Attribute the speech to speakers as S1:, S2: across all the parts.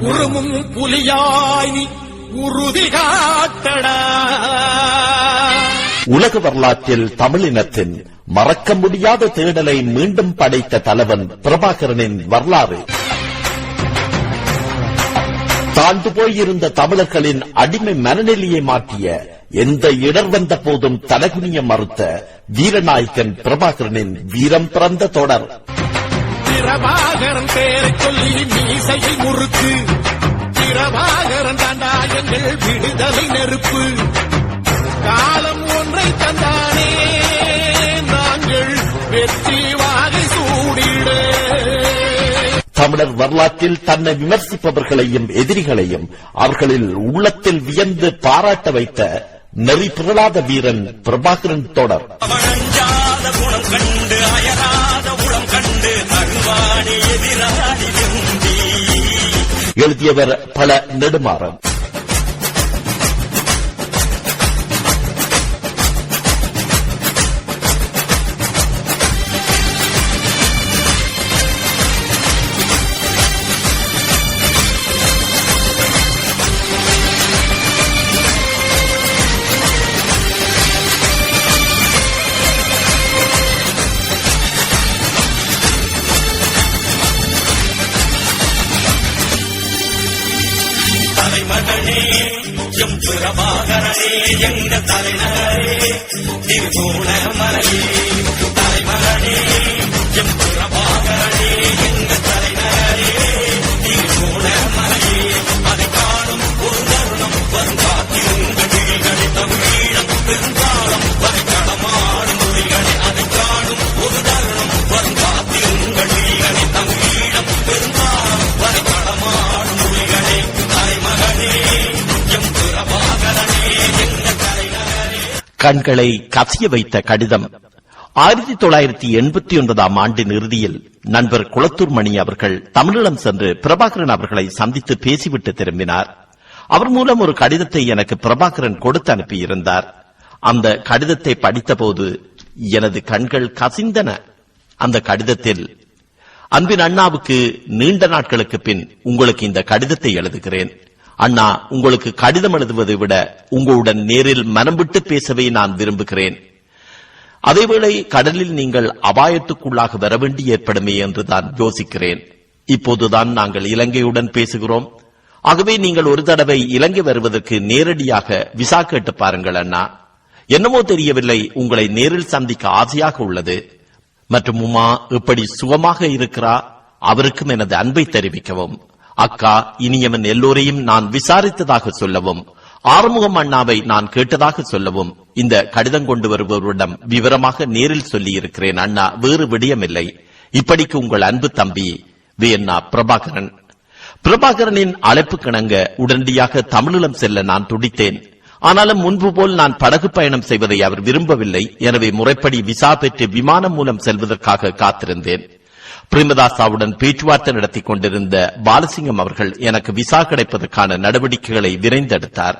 S1: உருமும் புலியாய் உறுதி காட்டடா
S2: உலக வரலாற்றில் தமிழினத்தின் மறக்க முடியாத தேடலை மீண்டும் படைத்த தலைவன் பிரபாகரனின் வரலாறு. தாழ்ந்து போயிருந்த தமிழர்களின் அடிமை மனநிலையை மாற்றிய எந்த இடர் வந்த போதும் தலகுனிய மறுத்த வீரநாயகன் பிரபாகரனின் வீரம் பிறந்த தொடர்.
S1: பிரபாகரன் சொல்லி முறுக்கு பிரபாகரன் தாண்டா எங்கள் விடுதலை நெருப்பு. காலம் ஒன்றை தந்தானே நாங்கள் வெற்றி வாகை சூடிட.
S2: தமிழர் வரலாற்றில் தன்னை விமர்சிப்பவர்களையும் எதிரிகளையும் அவர்களில் உள்ளத்தில் வியந்து பாராட்ட வைத்த நெறி பிறளாத வீரன் பிரபாகரன் தொடர். எழுதியவர் பல நெடுமாறன்
S3: மகனே எம் பிரபாகரனே எங்க தலைநகரே திருகோணமலையே தலைமகனே எம் பிரபாகரனே எங்க தலைநகரே திருகோணமலையே அதை காணும் ஒரு தருணம் வருங்காத்திருங்கள் விழிகளே தமிழீழம்
S2: கண்களை கசிய வைத்த கடிதம். ஆயிரத்தி தொள்ளாயிரத்தி எண்பத்தி ஒன்பதாம் ஆண்டின் இறுதியில் நண்பர் குளத்தூர் மணி அவர்கள் தமிழிடம் சென்று பிரபாகரன் அவர்களை சந்தித்து பேசிவிட்டு திரும்பினார். அவர் மூலம் ஒரு கடிதத்தை எனக்கு பிரபாகரன் கொடுத்து அனுப்பியிருந்தார். அந்த கடிதத்தை படித்தபோது எனது கண்கள் கசிந்தன. அந்த கடிதத்தில் அன்பின் அண்ணாவுக்கு நீண்ட நாட்களுக்கு பின் உங்களுக்கு இந்த கடிதத்தை எழுதுகிறேன். அண்ணா உங்களுக்கு கடிதம் எழுதுவதை விட உங்களுடன் நேரில் மனம் விட்டு பேசவே நான் விரும்புகிறேன். அதேவேளை கடலில் நீங்கள் அபாயத்துக்குள்ளாக வர வேண்டி ஏற்படுமே என்று தான் யோசிக்கிறேன். இப்போதுதான் நாங்கள் இலங்கையுடன் பேசுகிறோம். ஆகவே நீங்கள் ஒரு தடவை இலங்கை வருவதற்கு நேரடியாக விசா கேட்டு பாருங்கள் அண்ணா. என்னமோ தெரியவில்லை உங்களை நேரில் சந்திக்க ஆசையாக உள்ளது. மற்றும் உமா இப்படி சுகமாக இருக்கிறா அவருக்கும் எனது அன்பை தெரிவிக்கவும். அக்கா இனியவன் எல்லோரையும் நான் விசாரித்ததாக சொல்லவும் ஆறுமுகம் அண்ணாவை நான் கேட்டதாக சொல்லவும் இந்த கடிதம் கொண்டு வருபவரிடம் விவரமாக நேரில் சொல்லி இருக்கிறேன் அண்ணா வேறு விடயமில்லை. இப்படிக்கு உங்கள் அன்பு தம்பி வி அண்ணா பிரபாகரன். பிரபாகரனின் அழைப்பு கிணங்க உடனடியாக தமிழீழம் செல்ல நான் துடித்தேன். ஆனாலும் முன்பு போல் நான் படகு பயணம் செய்வதை அவர் விரும்பவில்லை. எனவே முறைப்படி விசா பெற்று விமானம் மூலம் செல்வதற்காக காத்திருந்தேன். பிரேமதாசாவுடன் பேச்சுவார்த்தை நடத்தி கொண்டிருந்த பாலசிங்கம் அவர்கள் எனக்கு விசா கிடைப்பதற்கான நடவடிக்கைகளை விரைந்தெடுத்தார்.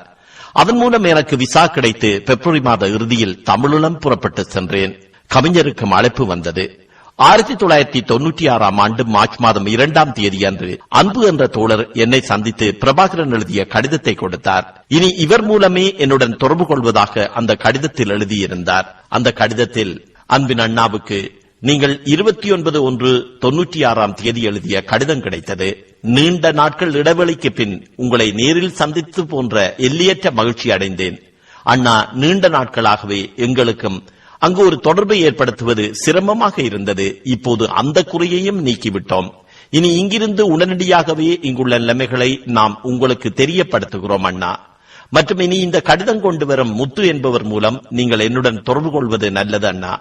S2: அதன் மூலம் எனக்கு விசா கிடைத்து பிப்ரவரி மாத இறுதியில் தமிழீழம் புறப்பட்டு சென்றேன். கவிஞருக்கும் அழைப்பு வந்தது. ஆயிரத்தி தொள்ளாயிரத்தி தொன்னூற்றி ஆறாம் ஆண்டு மார்ச் மாதம் இரண்டாம் தேதி அன்று அன்பு என்ற தோழர் என்னை சந்தித்து பிரபாகரன் எழுதிய கடிதத்தை கொடுத்தார். இனி இவர் மூலமே என்னுடன் தொடர்பு கொள்வதாக அந்த கடிதத்தில் எழுதியிருந்தார். அந்த கடிதத்தில் அன்பின் அண்ணாவுக்கு நீங்கள் இருபத்தி ஒன்பது ஒன்று தொன்னூற்றி ஆறாம் தேதி எழுதிய கடிதம் கிடைத்தது. நீண்ட நாட்கள் இடைவெளிக்கு பின் உங்களை நேரில் சந்தித்து போன்ற எல்லையற்ற மகிழ்ச்சி அடைந்தேன். அண்ணா நீண்ட நாட்களாகவே எங்களுக்கும் அங்கு ஒரு தொடர்பை ஏற்படுத்துவது சிரமமாக இருந்தது. இப்போது அந்த குறையையும் நீக்கிவிட்டோம். இனி இங்கிருந்து உடனடியாகவே இங்குள்ள நிலைமைகளை நாம் உங்களுக்கு தெரியப்படுத்துகிறோம் அண்ணா. மற்றும் இனி இந்த கடிதம் கொண்டு வரும் முத்து என்பவர் மூலம் நீங்கள் என்னுடன் தொடர்பு கொள்வது நல்லது அண்ணா.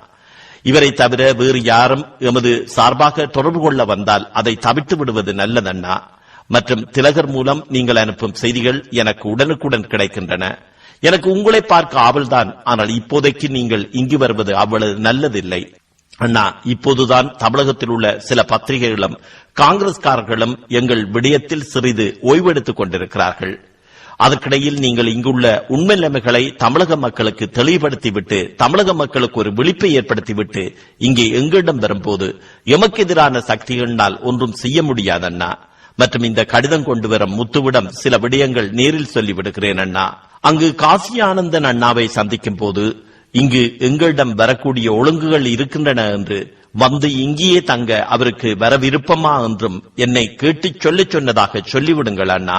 S2: இவரை தவிர வேறு யாரும் எமது சார்பாக தொடர்பு கொள்ள வந்தால் அதை தவிர்த்து விடுவது நல்லதண்ணா. மற்றும் திலகர் மூலம் நீங்கள் அனுப்பும் செய்திகள் எனக்கு உடனுக்குடன் கிடைக்கின்றன. எனக்கு உங்களை பார்க்க ஆவல்தான். ஆனால் இப்போதைக்கு நீங்கள் இங்கு வருவது அவ்வளவு நல்லதில்லை. அண்ணா இப்போதுதான் தமிழகத்தில் உள்ள சில பத்திரிகைகளும் காங்கிரஸ்காரர்களும் எங்கள் விடயத்தில் சிறிது ஓய்வெடுத்துக் கொண்டிருக்கிறார்கள். அதற்கிடையில் நீங்கள் இங்குள்ள உண்மை நிலைமைகளை தமிழக மக்களுக்கு தெளிவுபடுத்திவிட்டு தமிழக மக்களுக்கு ஒரு விழிப்பை ஏற்படுத்திவிட்டு இங்கே எங்களிடம் வரும்போது எமக்கு எதிரான சக்திகளினால் ஒன்றும் செய்ய முடியாது அண்ணா மற்றும் இந்த கடிதம் கொண்டு வரும் முத்துவிடம் சில விடயங்கள் நேரில் சொல்லிவிடுகிறேன் அண்ணா. அங்கு காசி ஆனந்தன் அண்ணாவை சந்திக்கும் போது இங்கு எங்களிடம் வரக்கூடிய ஒழுங்குகள் இருக்கின்றன என்று வந்து இங்கேயே தங்க அவருக்கு வர விருப்பமா என்றும் என்னை கேட்டுச் சொல்லிச் சொன்னதாக சொல்லிவிடுங்கள் அண்ணா.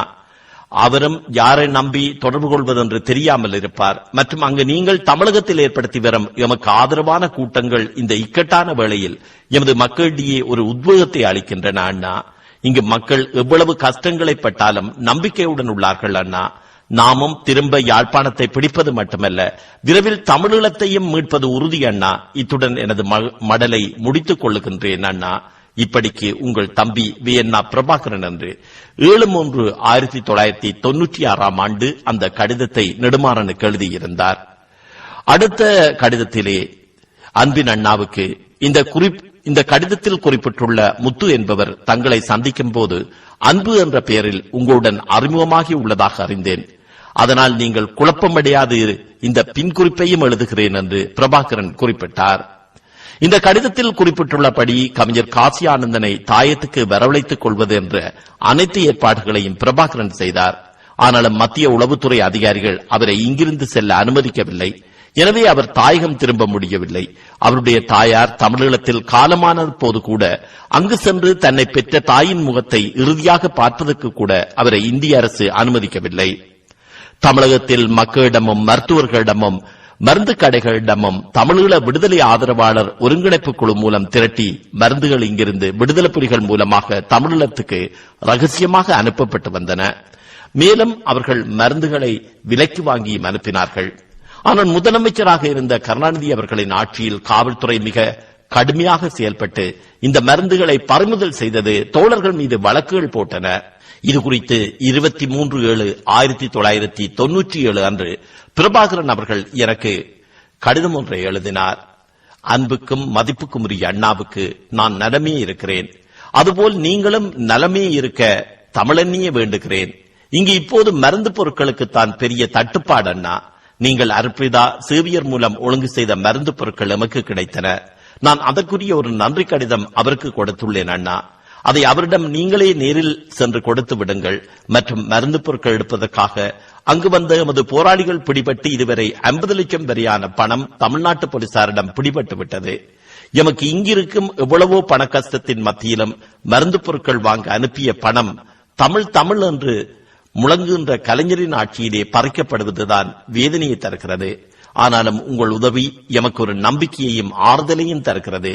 S2: அவரும் யாரை நம்பி தொடர்பு கொள்வதென்று தெரியாமல் இருப்பார். மற்றும் அங்கு நீங்கள் தமிழகத்தில் ஏற்படுத்தி வரும் எமக்கு ஆதரவான கூட்டங்கள் இந்த இக்கட்டான வேளையில் எமது மக்களிடையே ஒரு உத்வேகத்தை அளிக்கின்றன அண்ணா. இங்கு மக்கள் எவ்வளவு கஷ்டங்களை பட்டாலும் நம்பிக்கையுடன் உள்ளார்கள் அண்ணா. நாமும் திரும்ப யாழ்ப்பாணத்தை பிடிப்பது மட்டுமல்ல விரைவில் தமிழீழத்தையும் மீட்பது உறுதி அண்ணா. இத்துடன் எனது ம- மடலை முடித்துக் கொள்ளுகின்றேன் அண்ணா. இப்படிக்கு உங்கள் தம்பி வியன்னா பிரபாகரன் என்று ஏழு மூன்று ஆயிரத்தி தொள்ளாயிரத்தி தொன்னூற்றி ஆறாம் ஆண்டு அந்த கடிதத்தை நெடுமாறனுக்கு எழுதியிருந்தார். அடுத்த கடிதத்திலே அன்பின் அண்ணாவுக்கு இந்த குறிப் இந்த கடிதத்தில் குறிப்பிட்டுள்ள முத்து என்பவர் தங்களை சந்திக்கும் போது அன்பு என்ற பெயரில் உங்களுடன் அறிமுகமாகி உள்ளதாக அறிந்தேன். அதனால் நீங்கள் குழப்பமடையாது இந்த பின்குறிப்பையும் எழுதுகிறேன் என்று பிரபாகரன் குறிப்பிட்டார். இந்த கடிதத்தில் குறிப்பிட்டுள்ளபடி கவிஞர் காசி ஆனந்தனை தாயத்துக்கு வரவழைத்துக் கொள்வது என்ற அனைத்து ஏற்பாடுகளையும் பிரபாகரன் செய்தார். ஆனாலும் மத்திய உளவுத்துறை அதிகாரிகள் அவரை இங்கிருந்து செல்ல அனுமதிக்கவில்லை. எனவே அவர் தாயகம் திரும்ப முடியவில்லை. அவருடைய தாயார் தமிழீழத்தில் காலமான போது கூட அங்கு சென்று தன்னை பெற்ற தாயின் முகத்தை இறுதியாக பார்ப்பதற்கு கூட அவரை இந்திய அரசு அனுமதிக்கவில்லை. தமிழகத்தில் மக்களிடமும் மருத்துவர்களிடமும் மருந்து கடைகளிடமும் தமிழீழ விடுதலை ஆதரவாளர் ஒருங்கிணைப்பு குழு மூலம் திரட்டி மருந்துகள் இங்கிருந்து விடுதலை புலிகள் மூலமாக தமிழீழத்துக்கு ரகசியமாக அனுப்பப்பட்டு வந்தன. மேலும் அவர்கள் மருந்துகளை விலைக்கு வாங்கியும் அனுப்பினார்கள். ஆனால் முதலமைச்சராக இருந்த கருணாநிதி அவர்களின் ஆட்சியில் காவல்துறை மிக கடுமையாக செயல்பட்டு இந்த மருந்துகளை பறிமுதல் செய்தது தோழர்கள் மீது வழக்குகள் போட்டன. இது குறித்து இருபத்தி மூன்று ஏழு ஆயிரத்தி தொள்ளாயிரத்தி தொன்னூற்றி ஏழு அன்று பிரபாகரன் அவர்கள் எனக்கு கடிதம் ஒன்றை எழுதினார். அன்புக்கும் மதிப்புக்கும் உரிய அண்ணாவுக்கு நான் நலமே இருக்கிறேன். அதுபோல் நீங்களும் நலமே இருக்க தமிழன்னிய வேண்டுகிறேன். இங்கு இப்போது மருந்து பொருட்களுக்கு தான் பெரிய தட்டுப்பாடு அண்ணா. நீங்கள் அர்ப்பிதா சேவியர் மூலம் ஒழுங்கு செய்த மருந்து பொருட்கள் எமக்கு கிடைத்தன. நான் அதற்குரிய ஒரு நன்றி கடிதம் அவருக்கு கொடுத்துள்ளேன் அண்ணா. அதை அவரிடம் நீங்களே நேரில் சென்று கொடுத்து விடுங்கள். மற்றும் மருந்து பொருட்கள் எடுப்பதற்காக அங்கு வந்த எமது போராளிகள் பிடிபட்டு இதுவரை 50 லட்சம் வரையான பணம் தமிழ்நாட்டு போலீசாரிடம் பிடிபட்டு விட்டது. எமக்கு இங்கிருக்கும் எவ்வளவோ பண கஷ்டத்தின் மத்தியிலும் மருந்து பொருட்கள் வாங்க அனுப்பிய பணம் தமிழ் தமிழ் என்று முழங்குகின்ற கலைஞரின் ஆட்சியிலே பறிக்கப்படுவதுதான் வேதனையை தருகிறது. ஆனாலும் உங்கள் உதவி எமக்கு ஒரு நம்பிக்கையையும் ஆறுதலையும் தருகிறது.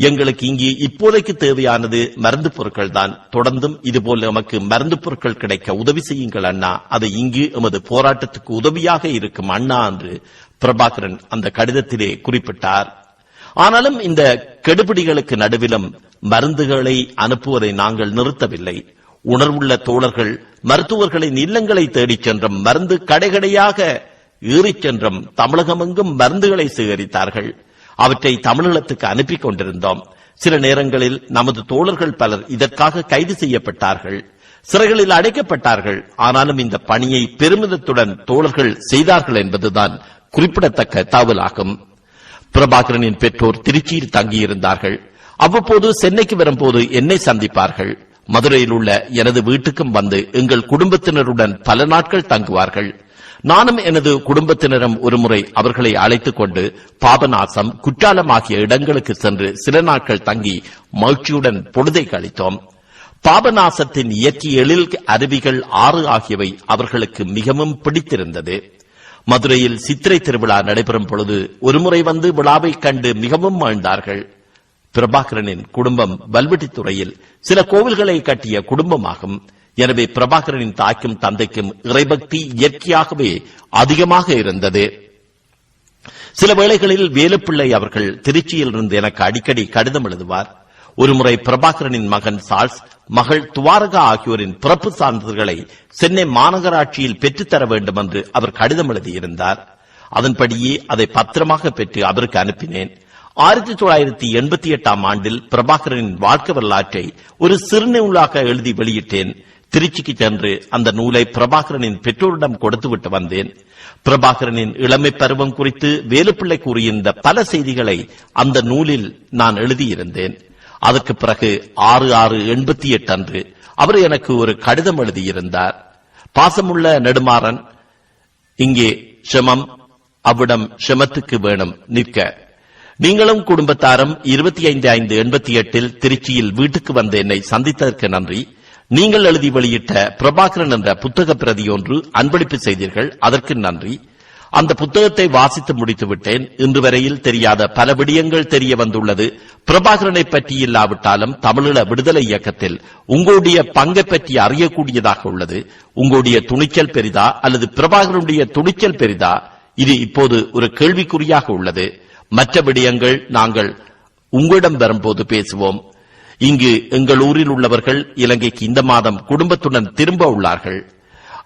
S2: எங்களுக்கு இங்கே இப்போதைக்கு தேவையானது மருந்து பொருட்கள் தான் தொடர்ந்தும் இதுபோல் நமக்கு மருந்து பொருட்கள் கிடைக்க உதவி செய்யுங்கள் அண்ணா. அது இங்கு எமது போராட்டத்துக்கு உதவியாக இருக்கும் அண்ணா என்று பிரபாகரன் அந்த கடிதத்திலே குறிப்பிட்டார். ஆனாலும் இந்த கெடுபிடிகளுக்கு நடுவிலும் மருந்துகளை அனுப்புவதை நாங்கள் நிறுத்தவில்லை. உணர்வுள்ள தோழர்கள் மருத்துவர்களின் இல்லங்களை தேடிச் சென்றும் மருந்து கடைகடையாக ஏறிச் சென்றும் தமிழகமெங்கும் மருந்துகளை சேகரித்தார்கள். அவற்றை தமிழீழத்துக்கு அனுப்பிக் கொண்டிருந்தோம். சில நேரங்களில் நமது தோழர்கள் பலர் இதற்காக கைது செய்யப்பட்டார்கள். சிறைகளில் அடைக்கப்பட்டார்கள். ஆனாலும் இந்த பணியை பெருமிதத்துடன் தோழர்கள் செய்தார்கள் என்பதுதான் குறிப்பிடத்தக்க தகவலாகும். பிரபாகரனின் பெற்றோர் திருச்சியில் தங்கியிருந்தார்கள். அவ்வப்போது சென்னைக்கு வரும்போது என்னை சந்திப்பார்கள். மதுரையில் உள்ள எனது வீட்டுக்கும் வந்து எங்கள் குடும்பத்தினருடன் பல நாட்கள் தங்குவார்கள். நானும் எனது குடும்பத்தினரும் ஒருமுறை அவர்களை அழைத்துக் கொண்டு பாபநாசம் குற்றாலம் ஆகிய இடங்களுக்கு சென்று சில நாட்கள் தங்கி மகிழ்ச்சியுடன் பொழுதை கழித்தோம். பாபநாசத்தின் இயற்கை எழில் அருவிகள் ஆறு ஆகியவை அவர்களுக்கு மிகவும் பிடித்திருந்தது. மதுரையில் சித்திரை திருவிழா நடைபெறும் பொழுது ஒருமுறை வந்து விழாவை கண்டு மிகவும் மகிழ்ந்தார்கள். பிரபாகரனின் குடும்பம் வல்வெட்டித்துறையில் சில கோவில்களை கட்டிய குடும்பமாகும். எனவே பிரபாகரனின் தாய்க்கும் தந்தைக்கும் இறைபக்தி இயற்கையாகவே அதிகமாக இருந்தது. சில வேளைகளில் வேலுப்பிள்ளை அவர்கள் திருச்சியில் இருந்து எனக்கு அடிக்கடி கடிதம் எழுதுவார். ஒருமுறை பிரபாகரனின் மகன் சால்ஸ் மகள் துவாரகா ஆகியோரின் பிறப்பு சான்றிதழ்களை சென்னை மாநகராட்சியில் பெற்றுத்தர வேண்டும் என்று அவர் கடிதம் எழுதியிருந்தார். அதன்படியே அதை பத்திரமாக பெற்று அவருக்கு அனுப்பினேன். ஆயிரத்தி தொள்ளாயிரத்தி எண்பத்தி எட்டாம் ஆண்டில் பிரபாகரனின் வாழ்க்கை வரலாற்றை ஒரு சிறுநூலாக எழுதி வெளியிட்டேன். திருச்சிக்கு சென்று அந்த நூலை பிரபாகரனின் பெற்றோரிடம் கொடுத்துவிட்டு வந்தேன். பிரபாகரனின் இளமை பருவம் குறித்து வேலுப்பிள்ளை கூறியிருந்த பல செய்திகளை அந்த நூலில் நான் எழுதியிருந்தேன். அதற்கு பிறகு ஆறு ஆறு எண்பத்தி எட்டு அன்று அவர் எனக்கு ஒரு கடிதம் எழுதியிருந்தார். பாசமுள்ள நெடுமாறன் இங்கே ஷமம் அவ்விடம் ஷமத்துக்கு வேணும் நிற்க. நீங்களும் குடும்பத்தாரும் இருபத்தி ஐந்து ஐந்து எண்பத்தி எட்டில் திருச்சியில் வீட்டுக்கு வந்த என்னை சந்தித்ததற்கு நன்றி. நீங்கள் எழுதி வெளியிட்ட பிரபாகரன் என்ற புத்தக பிரதி ஒன்று அன்பளிப்பு செய்தீர்கள். அதற்கு நன்றி. அந்த புத்தகத்தை வாசித்து முடித்து விட்டேன் இன்று வரையில் தெரியாத பல விடயங்கள் தெரிய வந்துள்ளது. பிரபாகரனை பற்றி இல்லாவிட்டாலும் தமிழீழ விடுதலை இயக்கத்தில் உங்களுடைய பங்கை பற்றி அறியக்கூடியதாக உள்ளது. உங்களுடைய துணிச்சல் பெரிதா அல்லது பிரபாகரனுடைய துணிச்சல் பெரிதா? இது இப்போது ஒரு கேள்விக்குறியாக உள்ளது. மற்ற விடயங்கள் நாங்கள் உங்களிடம் வரும்போது பேசுவோம். இங்கு எங்கள் ஊரில் உள்ளவர்கள் இலங்கைக்கு இந்த மாதம் குடும்பத்துடன் திரும்ப உள்ளார்கள்.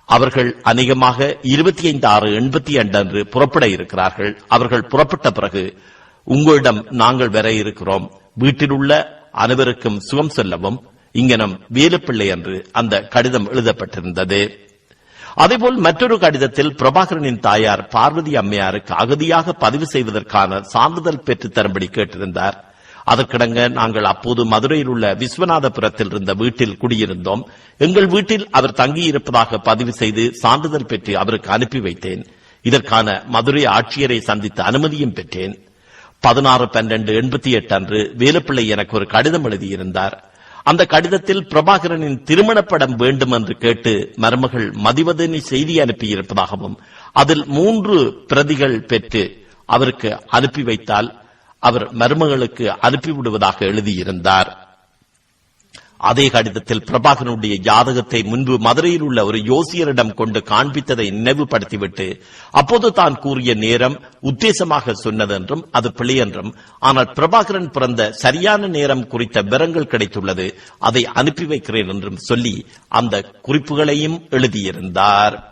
S2: அவர்கள் அநேகமாக இருபத்தி ஐந்து ஆறு எண்பத்தி இரண்டு அன்று புறப்பட இருக்கிறார்கள். அவர்கள் புறப்பட்ட பிறகு உங்களிடம் நாங்கள் வர இருக்கிறோம். வீட்டில் உள்ள அனைவருக்கும் சுகம் செல்லவும். இங்கனம் வேலுப்பிள்ளை என்று அந்த கடிதம் எழுதப்பட்டிருந்தது. அதேபோல் மற்றொரு கடிதத்தில் பிரபாகரனின் தாயார் பார்வதி அம்மையாருக்கு அகதியாக பதிவு செய்வதற்கான சான்றிதழ் பெற்றுத் தரும்படி கேட்டிருந்தார். அதற்கிடங்க நாங்கள் அப்போது மதுரையில் உள்ள விஸ்வநாதபுரத்தில் இருந்த வீட்டில் குடியிருந்தோம். எங்கள் வீட்டில் அவர் தங்கியிருப்பதாக பதிவு செய்து சான்றிதழ் பெற்று அவருக்கு அனுப்பி வைத்தேன். இதற்கான மதுரை ஆட்சியரை சந்தித்த அனுமதியும் பெற்றேன். பதினாறு பன்னெண்டு எண்பத்தி எட்டு அன்று வேலுப்பிள்ளை எனக்கு ஒரு கடிதம் எழுதியிருந்தார். அந்த கடிதத்தில் பிரபாகரனின் திருமணப்படம் வேண்டும் என்று கேட்டு மருமகள் மதிவதனி செய்தி அனுப்பியிருப்பதாகவும் அதில் மூன்று பிரதிகள் பெற்று அவருக்கு அனுப்பி வைத்தால் அவர் மருமகளுக்கு அனுப்பிவிடுவதாக எழுதியிருந்தார். அதே கடிதத்தில் பிரபாகரனுடைய ஜாதகத்தை முன்பு மதுரையில் உள்ள ஒரு யோசியரிடம் கொண்டு காண்பித்ததை நினைவுபடுத்திவிட்டு அப்போது தான் கூறிய நேரம் உத்தேசமாக சொன்னதென்றும் அது பிழை என்றும் ஆனால் பிரபாகரன் பிறந்த சரியான நேரம் குறித்த விவரங்கள் கிடைத்துள்ளது அதை அனுப்பி வைக்கிறேன் என்றும் சொல்லி அந்த குறிப்புகளையும் எழுதியிருந்தார்.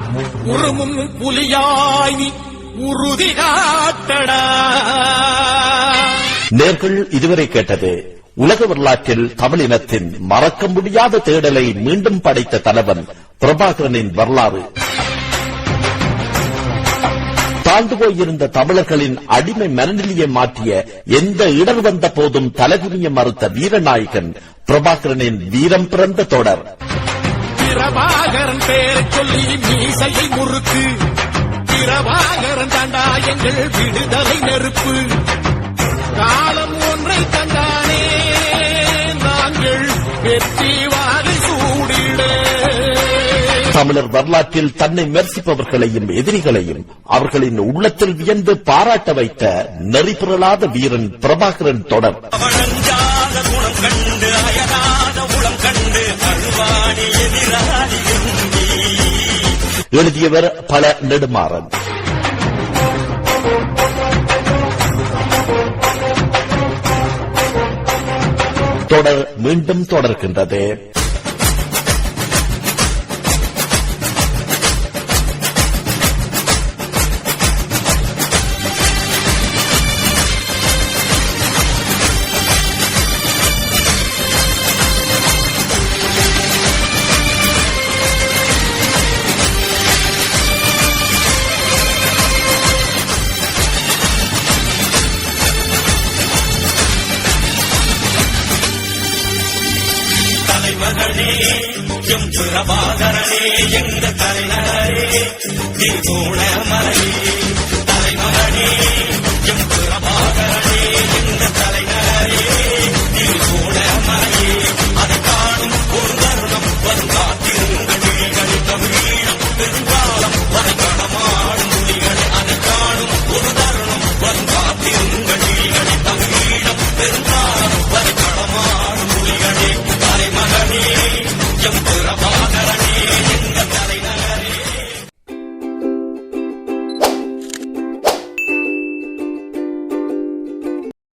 S1: உருமும் புலியாய் உறுதி காட்டடா
S2: நேர்கள் இதுவரை கேட்டது உலக வரலாற்றில் தமிழினத்தின் மறக்க முடியாத தேடலை மீண்டும் படைத்த தலைவன் பிரபாகரனின் வரலாறு. தாழ்ந்து போயிருந்த தமிழர்களின் அடிமை மனநிலையை மாற்றிய எந்த இடர் வந்த போதும் தலைகுனிய மறுத்த வீரநாயகன் பிரபாகரனின் வீரம் பிறந்த தொடர்.
S1: பிரபாகரன் பேரைச் சொல்லி மீசையை முறுக்கு. பிரபாகரன் தாண்டா எங்கள் விடுதலை நெருப்பு. காலம் ஒன்றை தந்தானே நாங்கள் வெற்றி வாரி சூடிட.
S2: தமிழர் வரலாற்றில் தன்னை விமர்சிப்பவர்களையும் எதிரிகளையும் அவர்களின் உள்ளத்தில் வியந்து பாராட்ட வைத்த நெறிபுரளாத வீரன் பிரபாகரன் தொடர். எழுதியவர் பல நெடுமாறன். தொடர் மீண்டும் தொடர்கின்றது.
S3: தலைநகரே திருகோண மலையே